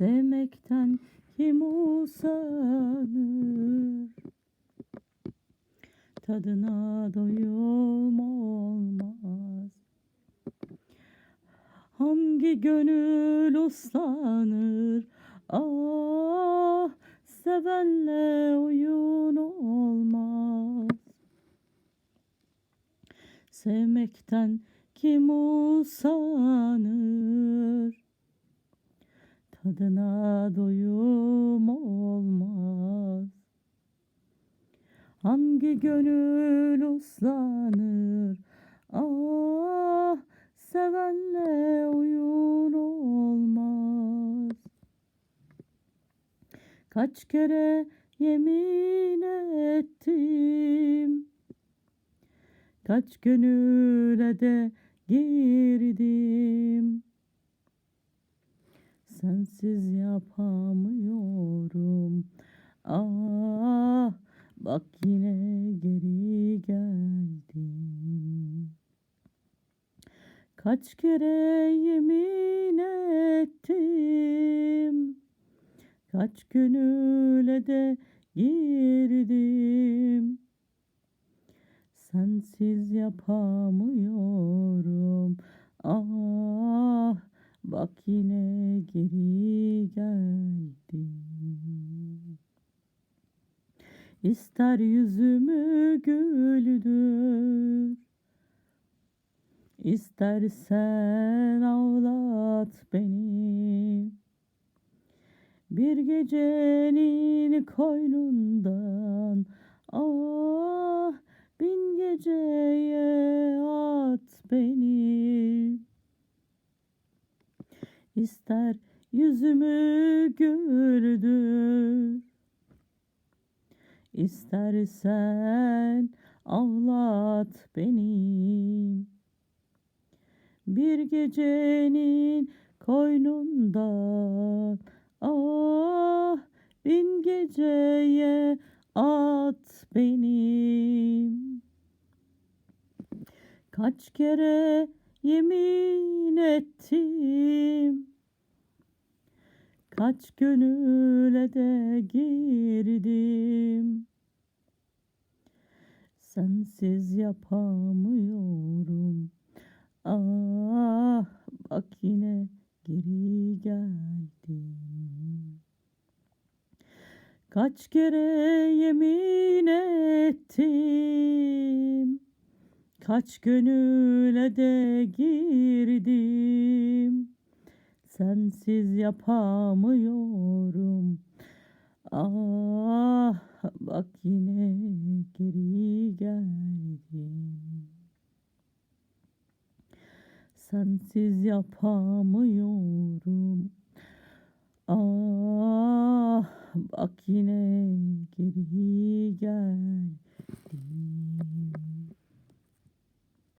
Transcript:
Sevmekten kim usanır? Tadına doyum olmaz. Hangi gönül uslanır? Ah sevenle oyun olmaz. Sevmekten kim usanır Tadına doyum olmaz. Hangi gönül uslanır? Ah sevenle oyun olmaz. Kaç kere yemin ettim? Kaç gönüle de girdim Sensiz yapamıyorum. Ah bak yine geri geldim. Kaç kere yemin ettim. Kaç gönüle de girdim. Sensiz yapamıyorum. Ah bak yine geri geldim. İster yüzümü güldür İstersen ağlat beni. Bir gecenin koynundan Ah bin geceye at beni İster yüzümü güldür. İstersen ağlat beni. Bir gecenin koynundan Ah bin geceye at beni. Kaç kere yemin ettim Kaç gönüle de girdim. Sensiz yapamıyorum. Ah bak yine geri geldim. Kaç kere yemin ettim. Kaç gönüle de girdim Sensiz yapamıyorum. Ah bak yine geri geldim. Sensiz yapamıyorum. Ah bak yine geri geldim